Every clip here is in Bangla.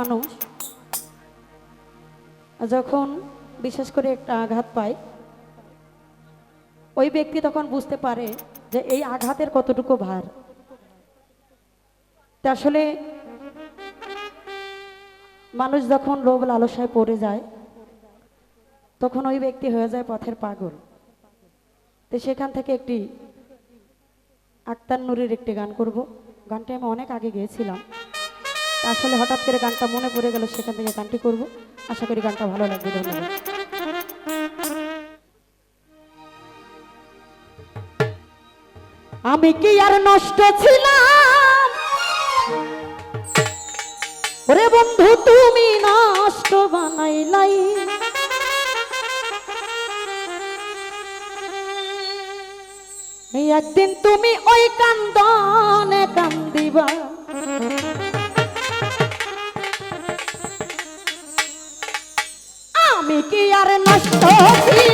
মানুষ যখন বিশেষ করে একটা আঘাত পায়, ওই ব্যক্তি তখন বুঝতে পারে যে এই আঘাতের কতটুকু ভার। আসলে মানুষ যখন লোভ লালসায় পড়ে যায়, তখন ওই ব্যক্তি হয়ে যায় পথের পাগল। তো সেখান থেকে একটি আক্তার নুরির একটি গান করব। গানটা আমি অনেক আগে গেয়েছিলাম। আসলে হঠাৎ করে গানটা মনে পড়ে গেল, সেখান থেকে গানটি করব। আশা করি গানটা ভালো লাগবে, ধন্যবাদ। আমি কি আর নষ্ট ছিলাম? ওরে বন্ধু, তুমি নষ্ট বানাইলাই। একদিন তুমি ওই কান্দনে কান্দিবা। আমি আর নষ্ট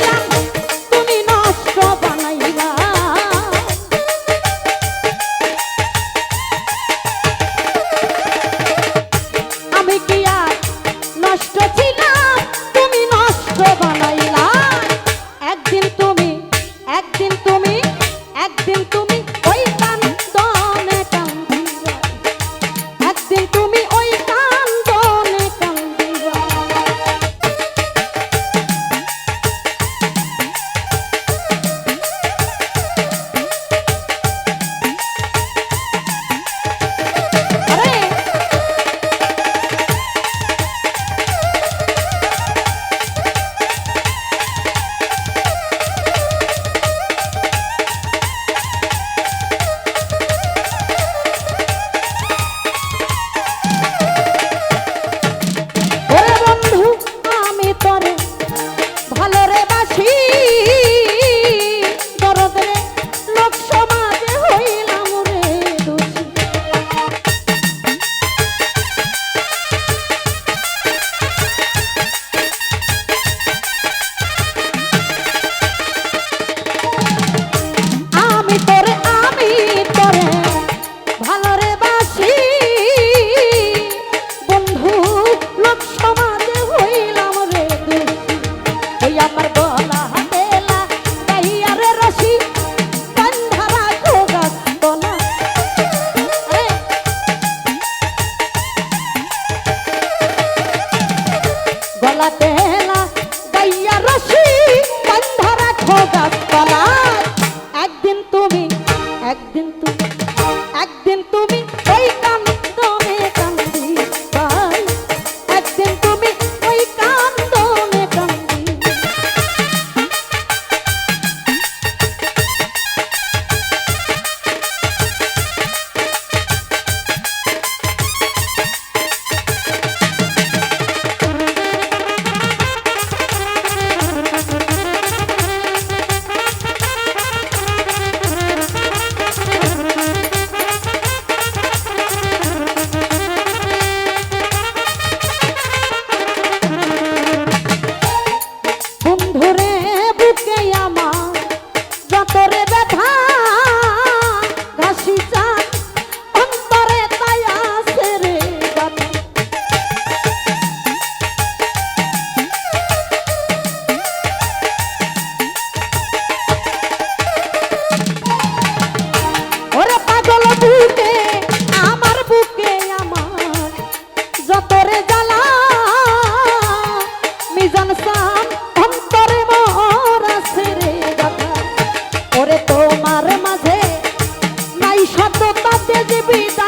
vida.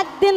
একদিন